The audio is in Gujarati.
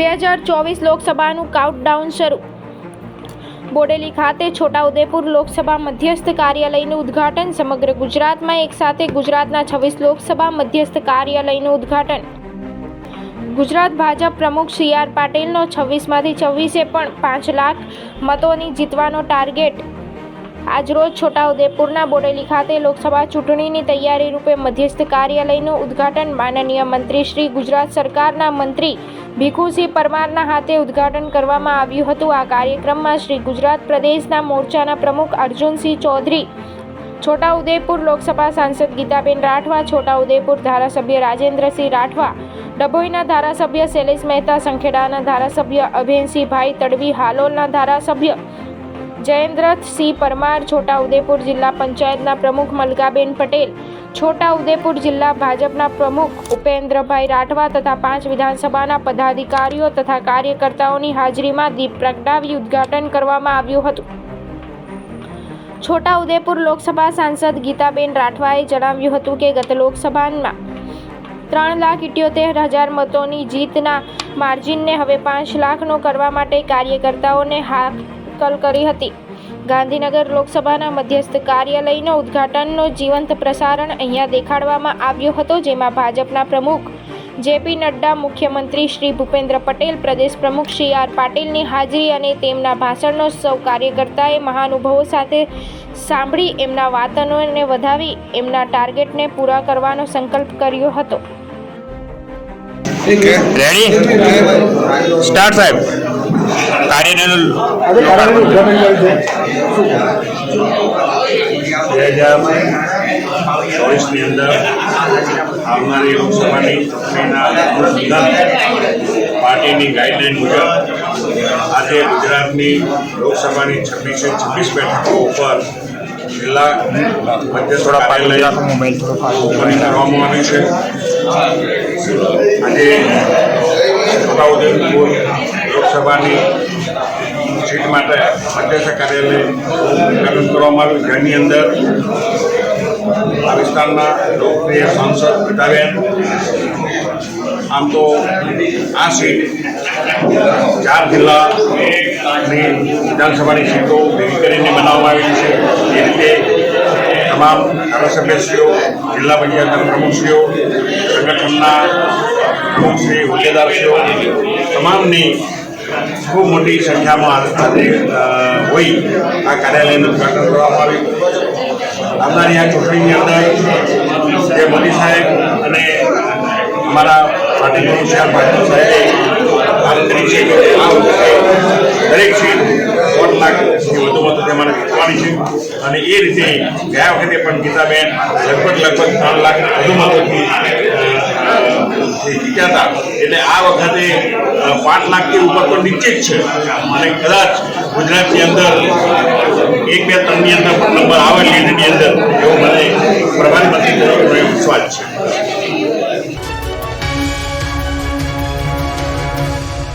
બે હજાર ચોવીસ લોકસભાનું કાઉન્ટડાઉન શરૂ. બોડેલી ખાતે છોટાઉદેપુર લોકસભા મધ્યસ્થ કાર્યાલયનું ઉદ્ઘાટન. સમગ્ર ગુજરાતમાં એકસાથે ગુજરાતના છવ્વીસ લોકસભા મધ્યસ્થ કાર્યાલયનું ઉદ્ઘાટન. ગુજરાત ભાજપ પ્રમુખ સી આર પાટીલનો છવ્વીસમાંથી છવ્વીસે પણ પાંચ લાખ મતોની જીતવાનો ટાર્ગેટ. આજરોજ છોટાઉદેપુરના બોડેલી ખાતે લોકસભા ચૂંટણીની તૈયારી રૂપે મધ્યસ્થ કાર્યાલયનું ઉદ્ઘાટન. માનનીય મંત્રી શ્રી ગુજરાત સરકારના મંત્રી ભીખુસિંહ પરમારના હાથે ઉદ્ઘાટન કરવામાં આવ્યું હતું. આ કાર્યક્રમમાં શ્રી ગુજરાત પ્રદેશના મોરચાના પ્રમુખ અર્જુનસિંહ ચૌધરી, છોટાઉદેપુર લોકસભા સાંસદ ગીતાબેન રાઠવા, છોટાઉદેપુર ધારાસભ્ય રાજેન્દ્રસિંહ રાઠવા, ડભોઈના ધારાસભ્ય શૈલેષ મહેતા, સંખેડાના ધારાસભ્ય અભેનસિંહભાઈ તડવી, હાલોલના ધારાસભ્ય જયેન્દ્રસિંહ પરમાર, છોટાઉદેપુર જિલ્લા પંચાયતના પ્રમુખ મલકાબેન પટેલ છોટાઉદેપુર જિલ્લા ભાજપના પ્રમુખ ઉપેન્દ્રભાઈ રાઠવા તથા પાંચ વિધાનસભાના પદાધિકારીઓ તથા કાર્યકર્તાઓની હાજરીમાં દીપ પ્રગટાવી ઉદ્ઘાટન કરવામાં આવ્યું હતું. છોટા ઉદેપુર લોકસભા સાંસદ ગીતાબેન રાઠવાએ જણાવ્યું હતું કે ગત લોકસભામાં ત્રણ લાખ ઇઠ્યોતેર હજાર મતોની જીતના માર્જિનને હવે પાંચ લાખનો કરવા માટે કાર્યકર્તાઓને હાકલ કરી હતી. ગાંધીનગર લોકસભાના મધ્યસ્થ કાર્યાલયનો ઉદ્ઘાટનનો જીવંત પ્રસારણ અહીંયા દેખાડવામાં આવ્યો હતો, જેમાં ભાજપના પ્રમુખ જેપી નડ્ડા, મુખ્યમંત્રી શ્રી ભૂપેન્દ્ર પટેલ, પ્રદેશ પ્રમુખ શ્રી આર પાટીલની હાજરી અને તેમના ભાષણનો સૌ કાર્યકર્તાએ મહાનુભાવો સાથે સાંભળી એમના વાતનોને વધાવી એમના ટાર્ગેટને પૂરા કરવાનો સંકલ્પ કર્યો હતો. રેડી સ્ટાર્ટ સાહેબ. કાર્યનું બે હજાર ચોવીસની અંદર આવનારી લોકસભાની ચૂંટણીના પાર્ટીની ગાઈડલાઈન મુજબ આજે ગુજરાતની લોકસભાની છવ્વીસે છવ્વીસ બેઠકો ઉપર જિલ્લા થોડા રાખો મોબાઈલ થોડો પાછળ ઓપનિંગ કરવામાં આવી છે. આજે છોટાઉદેપુર લોકસભાની સીટ માટે અધ્યક્ષ કાર્યાલય ઉદ્ઘાટન કરવામાં આવ્યું. જેની અંદર આ વિસ્તારના લોકપ્રિય સાંસદ ગીતાબેન આમ તો આ સીટ ચાર જિલ્લાની વિધાનસભાની સીટો ભેગી કરીને બનાવવામાં આવેલી છે. એ રીતે તમામ ધારાસભ્યશ્રીઓ, જિલ્લા પંચાયતના પ્રમુખશ્રીઓ, સંગઠનના પ્રમુખશ્રી હોદ્દેદારશ્રીઓ, તમામની ખૂબ મોટી સંખ્યામાં અ, હોઈ આ કાર્યાલયનું ઉદઘાટન કરવામાં આવ્યું. આવનારી આ ચૂંટણીની અંદર જે મોદી સાહેબ અને અમારા શ્રી આર પાટીલ સાહેબે વાત કરી છે આ વખતે દરેક સીટ દોઢ લાખથી વધુ મતો તેમાં જીતવાની છે. અને એ રીતે ગયા વખતે પણ ગીતાબેન લગભગ લગભગ ત્રણ લાખ વધુ મતોથી જીત્યા એટલે આ વખતે પાંચ લાખથી ઉપર તો નિશ્ચિત છે. અને કદાચ ગુજરાતની અંદર એક બે ત્રણની અંદર નંબર આવે લીડની અંદર, એવો મને છે